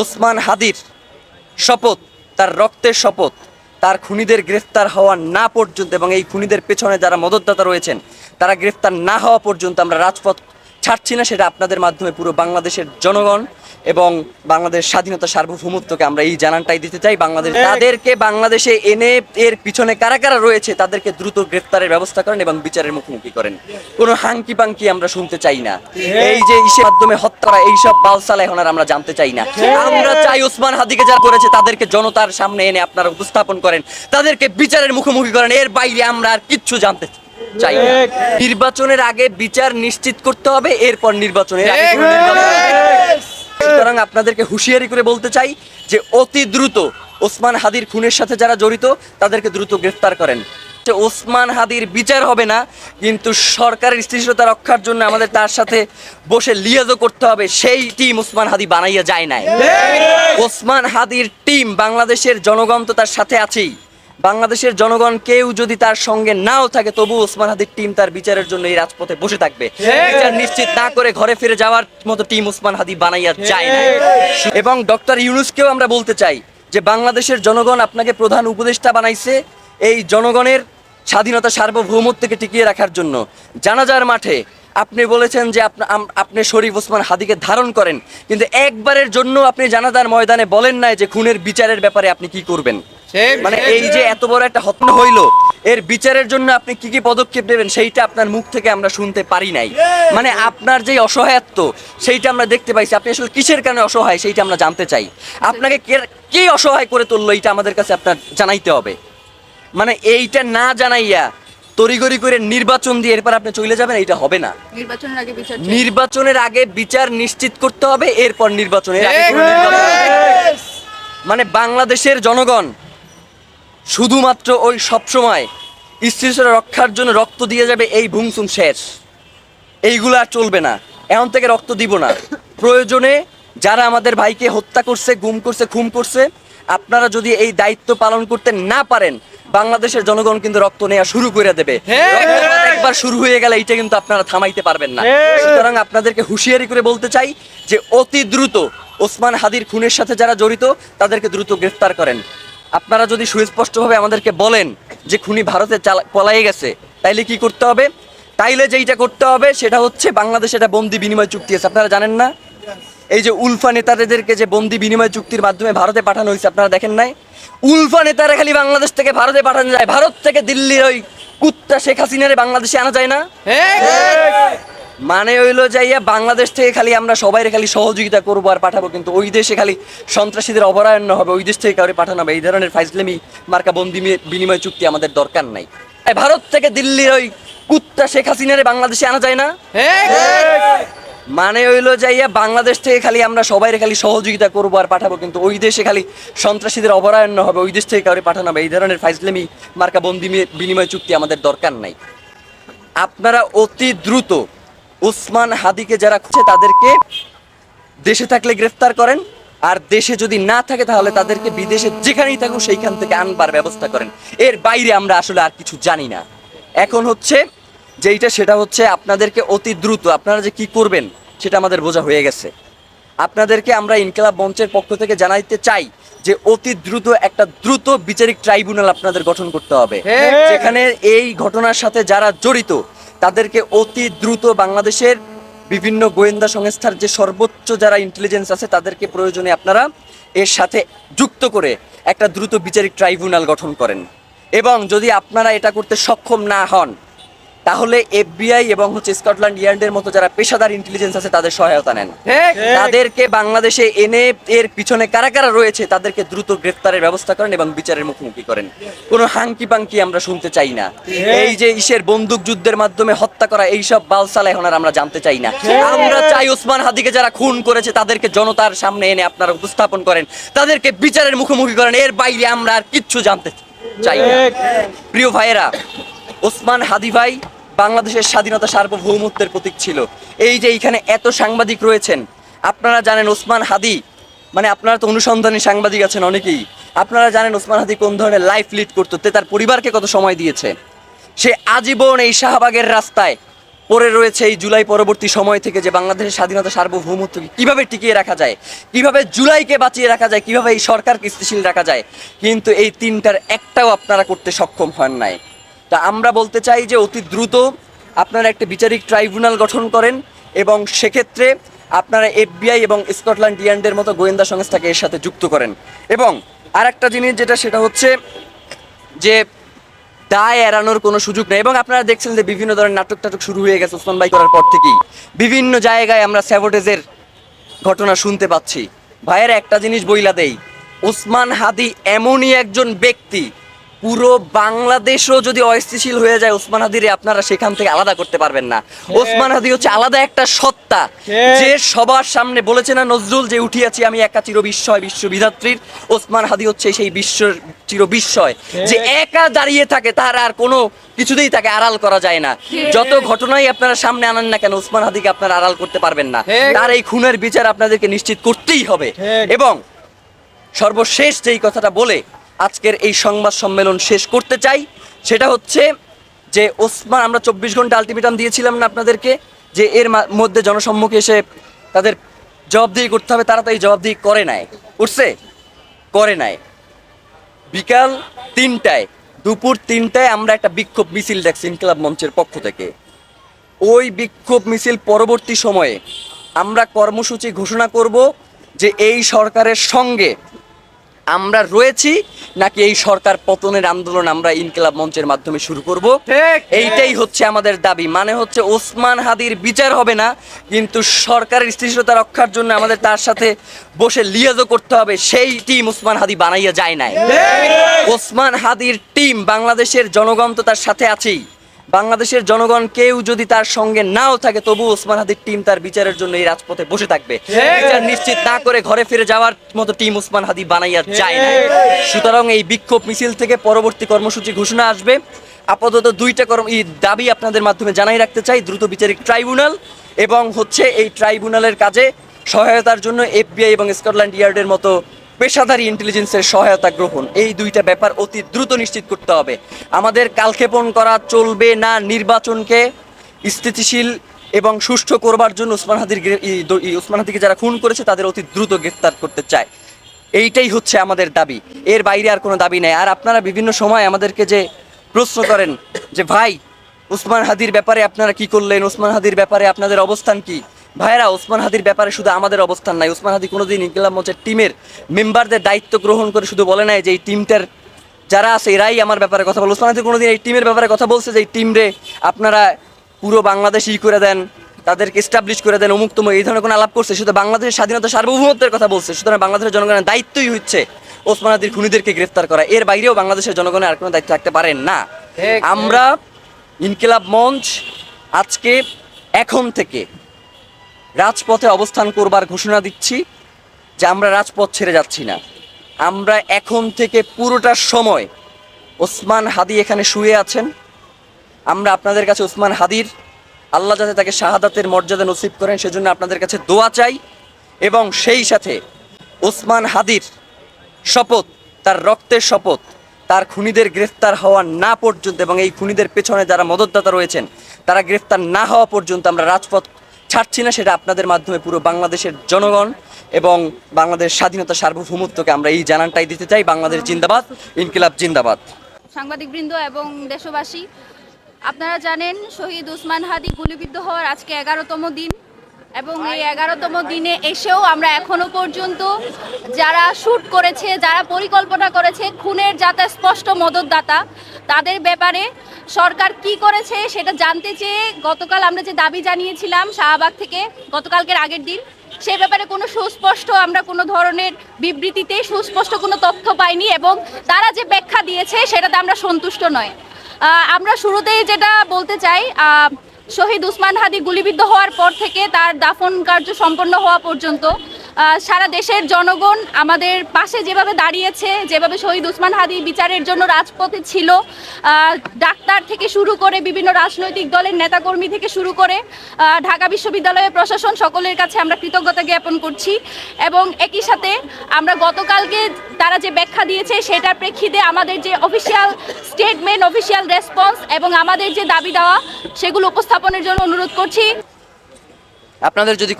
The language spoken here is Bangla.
ওসমান হাদির শপথ, তার রক্তের শপথ, তার খুনিদের গ্রেফতার হওয়া না পর্যন্ত এবং এই খুনিদের পেছনে যারা মদতদাতা রয়েছেন, তারা গ্রেফতার না হওয়া পর্যন্ত আমরা রাজপথ ছাড়ছি না, সেটা আপনাদের মাধ্যমে পুরো বাংলাদেশের জনগণ এবং বাংলাদেশ স্বাধীনতা সার্বভৌমত্বকে আমরা এই জানানটাই দিতে চাই। বাংলাদেশ তাদেরকে বাংলাদেশে এনে এর পিছনে কারা কারা রয়েছে তাদেরকে দ্রুত গ্রেফতারের ব্যবস্থা করেন এবং বিচারের মুখোমুখি করেন। কোনো হাঙ্কি পাঙ্কি আমরা শুনতে চাই না। এই যে ইসের মাধ্যমে হত্যা করা এইসব বালসালা এখন আর আমরা জানতে চাই না। আমরা চাই ওসমান হাদিকে যারা করেছে তাদেরকে জনতার সামনে এনে আপনারা উপস্থাপন করেন। তাদেরকে বিচারের মুখোমুখি করেন। এর বাইরে আমরা আর কিচ্ছু জানতে চাই না। নির্বাচনের আগে বিচার নিশ্চিত করতে হবে এরপর নির্বাচনের আগে কোনো নির্বাচন হবে না। সুতরাং আপনাদেরকে হুঁশিয়ারি করে বলতে চাই যে অতি দ্রুত ওসমান হাদির খুনের সাথে যারা জড়িত তাদেরকে দ্রুত গ্রেফতার করেন। ওসমান হাদির বিচার হবে না কিন্তু সরকারের স্থিতিশীলতা রক্ষার জন্য আমাদের তার সাথে বসে লিয়াজও করতে হবে। সেই টিম ওসমান হাদি বানাইয়া যায় নাই। ওসমান হাদির টিম বাংলাদেশের জনগণ তো তার সাথে আছেই। বাংলাদেশের জনগণ কেউ যদি তার সঙ্গে নাও থাকে তবু ওসমান হাদির টিম তার বিচারের জন্য এই রাজপথে বসে থাকবে। বিচার নিশ্চিত না করে ঘরে ফিরে যাওয়ার মতো টিম ওসমান হাদি বানাইয়া যায় না এবং ডক্টর ইউনুসকেও আমরা বলতে চাই যে বাংলাদেশের জনগণ আপনাকে প্রধান উপদেষ্টা বানাইছে এই জনগণের স্বাধীনতা সার্বভৌমত্বকে টিকিয়ে রাখার জন্য। জানাজার মাঠে আপনি বলেছেন যে আপনা- শরীফ ওসমান হাদিকে ধারণ করেন কিন্তু একবারের জন্য আপনি জানাজার ময়দানে বলেন নাই যে খুনের বিচারের ব্যাপারে আপনি কি করবেন। মানে এই যে এত বড় একটা হত্যা হইল এর বিচারের জন্য আপনি কি কি পদক্ষেপ নেবেন সেইটা আপনার মুখ থেকে আমরা শুনতে পারি নাই। মানে আপনার যে অসহায়ত্ব সেইটা আমরা দেখতে পাইছি। আপনি আসলে কিসের কারণে অসহায় সেইটা আমরা জানতে চাই। আপনাকে কে- কে অসহায় করে তুললো এইটা আমাদের কাছে আপনার জানাইতে হবে। মানে এইটা না জানাইয়া তড়িগড়ি করে নির্বাচন দিয়ে এরপর আপনি চলে যাবেন এইটা হবে না। নির্বাচনের আগে বিচার নির্বাচনের আগে বিচার নিশ্চিত করতে হবে এরপর নির্বাচনের। মানে বাংলাদেশের জনগণ শুধুমাত্র ওই সবসময় স্থিতিশীলতা রক্ষার জন্য রক্ত দিয়ে যাবে এই ভুংসুম শেষ। এইগুলো আর চলবে না। এখন থেকে রক্ত দিব না। প্রয়োজনে যারা আমাদের ভাইকে হত্যা করছে গুম করছে খুন করছে আপনারা যদি এই দায়িত্ব পালন করতে না পারেন বাংলাদেশের জনগণ কিন্তু রক্ত নেওয়া শুরু করে দেবে। একবার শুরু হয়ে গেলে এইটা কিন্তু আপনারা থামাইতে পারবেন না। সুতরাং আপনাদেরকে হুঁশিয়ারি করে বলতে চাই যে অতি দ্রুত ওসমান হাদির খুনের সাথে যারা জড়িত তাদেরকে দ্রুত গ্রেফতার করেন। আপনারা যদি সুস্পষ্টভাবে আমাদেরকে বলেন যে খুনি ভারতে চালা- পলায়ে গেছে তাইলে কি করতে হবে? তাইলে যেইটা করতে হবে সেটা হচ্ছে বাংলাদেশে একটা বন্দি বিনিময় চুক্তি আছে। আপনারা জানেন না? এই যে উলফা নেতাদেরকে যে বন্দি বিনিময় চুক্তির মাধ্যমে ভারতে পাঠানো হয়েছে আপনারা দেখেন নাই? উলফা নেতারা খালি বাংলাদেশ থেকে ভারতে পাঠানো যায়। ভারত থেকে দিল্লির ওই কুত্তা শেখ হাসিনারে বাংলাদেশে আনা যায় না? মানে হইল যাইয়া বাংলাদেশ থেকে খালি আমরা সবাই খালি সহযোগিতা করব আর পাঠাবো কিন্তু ওই দেশে খালি সন্ত্রাসীদের অভয়ারণ্য হবে ওই দেশ থেকে কাউরে পাঠানো হবে। এই ধরনের ফাইজলেমি মার্কা বন্দি বিনিময় চুক্তি আমাদের দরকার নাই। ভারত থেকে দিল্লির ওই কুত্তা শেখ হাসিনারে বাংলাদেশে আনা যায় না? মানে হইল যাইয়া বাংলাদেশ থেকে খালি আমরা সবাই খালি সহযোগিতা করব আর পাঠাবো কিন্তু ওই দেশে খালি সন্ত্রাসীদের অভয়ারণ্য হবে ওই দেশ থেকে কাউরে পাঠানো হবে। এই ধরনের ফাইজলেমি মার্কা বন্দি বিনিময় চুক্তি আমাদের দরকার নাই। আপনারা অতি দ্রুত ওসমান হাদিকে যারা খুঁজছে তাদেরকে দেশে থাকলে গ্রেফতার করেন। আর দেশে যদি না থাকে তাহলে তাদেরকে বিদেশে যেখানেই থাকুক সেইখান থেকে আনবার ব্যবস্থা করেন। এর বাইরে আমরা আসলে আর কিছু জানি না। এখন হচ্ছে যেইটা সেটা হচ্ছে আপনাদেরকে অতি দ্রুত আপনারা যে কি করবেন সেটা আমাদের বোঝা হয়ে গেছে। আপনাদেরকে আমরা ইনকিলাব মঞ্চের পক্ষ থেকে জানাইতে চাই যে অতি দ্রুত একটা দ্রুত বিচারিক ট্রাইব্যুনাল আপনাদের গঠন করতে হবে। যেখানে এই ঘটনার সাথে যারা জড়িত তাদেরকে অতি দ্রুত বাংলাদেশের বিভিন্ন গোয়েন্দা সংস্থার যে সর্বোচ্চ যারা ইন্টেলিজেন্স আছে, তাদেরকে প্রয়োজনে আপনারা এর সাথে যুক্ত করে একটা দ্রুত বিচারিক ট্রাইব্যুনাল গঠন করেন। এবং যদি আপনারা এটা করতে সক্ষম না হন তাহলে এফবিআই এবং হচ্ছে স্কটল্যান্ড ইয়ার্ডের মতো যারা পেশাদার ইন্টেলিজেন্স আছে তাদের সহায়তা নেন। তাদেরকে বাংলাদেশে এনে এর পিছনে কারা কারা রয়েছে তাদেরকে দ্রুত গ্রেফতারের ব্যবস্থা করেন এবং বিচারের মুখোমুখি করেন। কোনো হাঙ্কি পাঙ্কি আমরা শুনতে চাই না। এই যে ইসের বন্দুক যুদ্ধের মাধ্যমে হত্যা করা এইসব বালসালা এখন আর আমরা জানতে চাই না। আমরা চাই ওসমান হাদিকে যারা খুন করেছে তাদেরকে জনতার সামনে এনে আপনারা উপস্থাপন করেন। তাদেরকে বিচারের মুখোমুখি করেন। এর বাইরে আমরা আর কিচ্ছু জানতে চাই না। প্রিয় ভাইয়েরা ওসমান হাদি ভাই বাংলাদেশের স্বাধীনতা সার্বভৌমত্বের প্রতীক ছিল। এই যে এইখানে এত সাংবাদিক রয়েছেন, আপনারা জানেন ওসমান হাদি? মানে আপনারা তো অনুসন্ধানী সাংবাদিক আছেন অনেকেই। আপনারা জানেন ওসমান হাদি কোন ধরনের লাইফ লিড করতো, তে তার পরিবারকে কত সময় দিয়েছে? সে আজীবন এই শাহবাগের রাস্তায় পড়ে রয়েছে এই জুলাই পরবর্তী সময় থেকে যে বাংলাদেশের স্বাধীনতা সার্বভৌমত্বকে কীভাবে টিকিয়ে রাখা যায়, কীভাবে জুলাইকে বাঁচিয়ে রাখা যায়, কীভাবে এই সরকারকে স্থিতিশীল রাখা যায়। কিন্তু এই তিনটার একটাও আপনারা করতে সক্ষম হন নাই। তা আমরা বলতে চাই যে অতি দ্রুত আপনারা একটা বিচারিক ট্রাইব্যুনাল গঠন করেন এবং সেক্ষেত্রে আপনারা এফবিআই এবং স্কটল্যান্ড ইয়ার্ডের মতো গোয়েন্দা সংস্থাকে এর সাথে যুক্ত করেন। এবং আর একটা জিনিস যেটা সেটা হচ্ছে যে দায় এড়ানোর কোনো সুযোগ নেই। এবং আপনারা দেখছেন যে বিভিন্ন ধরনের নাটক টাটক শুরু হয়ে গেছে ওসমান ভাই করার পর থেকেই। বিভিন্ন জায়গায় আমরা স্যাভোটেজের ঘটনা শুনতে পাচ্ছি। ভাইয়ের একটা জিনিস বইলা দেই, ওসমান হাদি এমনই একজন ব্যক্তি পুরো বাংলাদেশও যদি অস্থিতিশীল হয়ে যায় ওসমান হাদিরে আপনারা সেখান থেকে আলাদা করতে পারবেন না। ওসমান হাদি হচ্ছে আলাদা একটা সত্তা। যে সবার সামনে বলেছে না নজরুল যে উঠিয়াছি আমি একা চির বিস্ময় বিশ্ববিধাত্রীর। ওসমান হাদি হচ্ছে সেই বিশ্বর চির বিস্ময় যে একা দাঁড়িয়ে থাকে তার আর কোনো কিছুতেই তাকে আড়াল করা যায় না। যত ঘটনাই আপনারা সামনে আনেন না কেন ওসমান হাদিকে আপনারা আড়াল করতে পারবেন না। তার এই খুনের বিচার আপনাদেরকে নিশ্চিত করতেই হবে। এবং সর্বশেষ যেই কথাটা বলে আজকের এই সংবাদ সম্মেলন শেষ করতে চাই। সেটা হচ্ছে যে ওসমান, আমরা চব্বিশ ঘণ্টা আলটিমেটাম দিয়েছিলাম না আপনাদেরকে, যে এর মধ্যে জনসম্মুখে এসে তাদের জবাবদিহি করতে হবে, তারা তো এই জবাবদিহি করে নাই। করছে করে নাই। বিকাল তিনটায়, দুপুর তিনটায় আমরা একটা বিক্ষোভ মিছিল দেখছি ইনকলাব মঞ্চের পক্ষ থেকে। ওই বিক্ষোভ মিছিল পরবর্তী সময়ে আমরা কর্মসূচি ঘোষণা করব যে এই সরকারের সঙ্গে আমরা রয়েছি নাকি এই সরকার পতনের আন্দোলন আমরা ইনকিলাব মঞ্চের মাধ্যমে শুরু করব? এইটাই হচ্ছে আমাদের দাবি। মানে হচ্ছে ওসমান হাদির বিচার হবে না কিন্তু সরকারের স্থিতিশীলতা রক্ষার জন্য আমাদের তার সাথে বসে লিয়াজও করতে হবে। সেই টিম ওসমান হাদি বানাইয়া যায় নাই। ওসমান হাদির টিম বাংলাদেশের জনগণ তো তার সাথে আছেই। বাংলাদেশের জনগণ কেউ যদি তার সঙ্গে নাও থাকে তবু ওসমান হাদির টিম তার বিচারের জন্য এই রাজপথে বসে থাকবে। বিচার নিশ্চিত না করে ঘরে ফিরে যাওয়ার মতো টিম ওসমান হাদি বানাইয়া যায় না সুতরাং এই বিক্ষোভ মিছিল থেকে পরবর্তী কর্মসূচি ঘোষণা আসবে। আপাতত দুইটা কর্ম দাবি আপনাদের মাধ্যমে জানাই রাখতে চাই দ্রুত বিচারিক ট্রাইব্যুনাল এবং হচ্ছে এই ট্রাইব্যুনালের কাজে সহায়তার জন্য এফবিআই এবং স্কটল্যান্ড ইয়ার্ডের মতো পেশাদারী ইন্টেলিজেন্সের সহায়তা গ্রহণ। এই দুইটা ব্যাপার অতি দ্রুত নিশ্চিত করতে হবে। আমাদের কালক্ষেপণ করা চলবে না নির্বাচনকে স্থিতিশীল এবং সুষ্ঠু করবার জন্য উসমান হাদির উসমান হাদিকে যারা খুন করেছে, তাদের অতি দ্রুত গ্রেফতার করতে চায়। এইটাই হচ্ছে আমাদের দাবি। এর বাইরে আর কোনো দাবি নেই। আর আপনারা বিভিন্ন সময় আমাদেরকে যে প্রশ্ন করেন যে, ভাই, উসমান হাদির ব্যাপারে আপনারা কি করলেন? উসমান হাদির ব্যাপারে আপনাদের অবস্থান কি? ভাইরা ওসমান হাদির ব্যাপারে শুধু আমাদের অবস্থান নাই। ওসমান হাদি কোনোদিন ইনকিলাব মঞ্চের টিমের মেম্বারদের দায়িত্ব গ্রহণ করে শুধু বলে নাই যে এই টিমটার যারা আছে এরাই আমার ব্যাপারে কথা বলে। ওসমান হাদি কোনোদিন এই টিমের ব্যাপারে কথা বলছে যে এই টিমরে আপনারা পুরো বাংলাদেশ ই করে দেন তাদেরকে এস্টাবলিশ করে দেন অমুক তমুক এই ধরনের কোনো আলাপ করছে। শুধু বাংলাদেশের স্বাধীনতা সার্বভৌমত্বের কথা বলছে সুতরাং বাংলাদেশের জনগণের দায়িত্বই হচ্ছে ওসমান হাদির খুনিদেরকে গ্রেফতার করা। এর বাইরেও বাংলাদেশের জনগণের আর কোনো দায়িত্ব থাকতে পারেন না। আমরা ইনকিলাব মঞ্চ আজকে এখন থেকে রাজপথে অবস্থান করবার ঘোষণা দিচ্ছি যে আমরা রাজপথ ছেড়ে যাচ্ছি না। আমরা এখন থেকে পুরোটা সময় ওসমান হাদি এখানে শুয়ে আছেন। আমরা আপনাদের কাছে ওসমান হাদির, আল্লাহ যাতে তাকে শাহাদাতের মর্যাদা নসিব করেন, সেজন্য আপনাদের কাছে দোয়া চাই এবং সেই সাথে ওসমান হাদির শপথ, তার রক্তের শপথ, তার খুনিদের গ্রেফতার হওয়া না পর্যন্ত এবং এই খুনিদের পেছনে যারা মদতদাতা রয়েছেন, তারা গ্রেফতার না হওয়া পর্যন্ত আমরা রাজপথ ছাড়ছি না, সেটা আপনাদের মাধ্যমে পুরো বাংলাদেশের জনগণ এবং বাংলাদেশ স্বাধীনতা সার্বভৌমত্বকে আমরা এই জানানটাই দিতে চাই, বাংলাদেশ জিন্দাবাদ, ইনকিলাব জিন্দাবাদ। সাংবাদিকবৃন্দ এবং দেশবাসী, আপনারা জানেন শহীদ উসমান হাদি গুলিবিদ্ধ হওয়ার আজকে এগারোতম দিন। এবং এই এগারোতম দিনে এসেও আমরা এখনও পর্যন্ত যারা শ্যুট করেছে, যারা পরিকল্পনা করেছে, খুনের যাতে স্পষ্ট মদতদাতা, তাদের ব্যাপারে সরকার কি করেছে সেটা জানতে চেয়ে গতকাল আমরা যে দাবি জানিয়েছিলাম শাহবাগ থেকে গতকালকের আগের দিন, সে ব্যাপারে কোনো সুস্পষ্ট আমরা কোনো ধরনের বিবৃতিতে সুস্পষ্ট কোনো তথ্য পাইনি এবং তারা যে ব্যাখ্যা দিয়েছে সেটাতে আমরা সন্তুষ্ট নয়। আমরা শুরুতেই যেটা বলতে চাই শহীদ উসমান হাদি গুলিবিদ্ধ হওয়ার পর থেকে তার দাফন কার্য সম্পন্ন হওয়া পর্যন্ত সারা দেশের জনগণ আমাদের পাশে যেভাবে দাঁড়িয়েছে, যেভাবে শহীদ উসমান হাদি বিচারের জন্য রাজপথে ছিল ডাক্তার থেকে শুরু করে বিভিন্ন রাজনৈতিক দলের নেতাকর্মী থেকে শুরু করে ঢাকা বিশ্ববিদ্যালয়ের প্রশাসন সকলের কাছে আমরা কৃতজ্ঞতা জ্ঞাপন করছি এবং একই সাথে আমরা গতকালকে তারা যে ব্যাখ্যা দিয়েছে সেটার প্রেক্ষিতে আমাদের যে অফিসিয়াল স্টেটমেন্ট অফিসিয়াল রেসপন্স এবং আমাদের যে দাবি দেওয়া, সেগুলো উপস্থাপনের জন্য অনুরোধ করছি। আপনাদের যদি